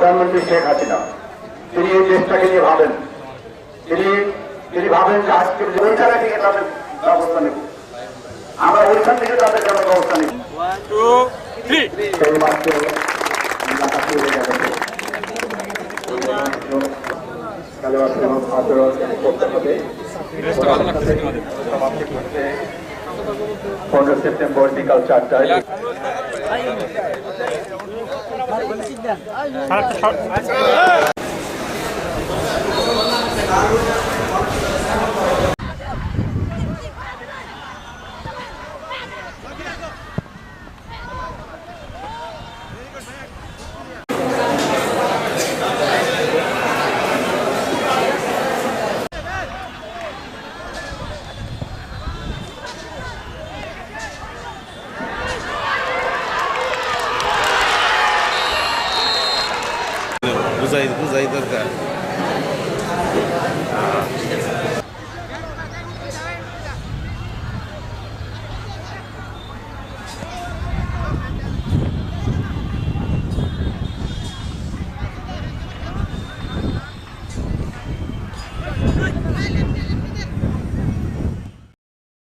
প্রধানমন্ত্রী শেখ হাসিনা। তিনি এই দেশটাকে নিয়ে ভাবেন। তিনি তিনি ভাবেন যে আজকের ওই জায়গা থেকে তাদের ব্যবস্থা নেব। আমরা ওইখান থেকে তাদের জন্য ব্যবস্থা নেব। পনেরো সেপ্টেম্বর বিকাল চারটায়। দেন বুঝাই বুঝাই দরকার।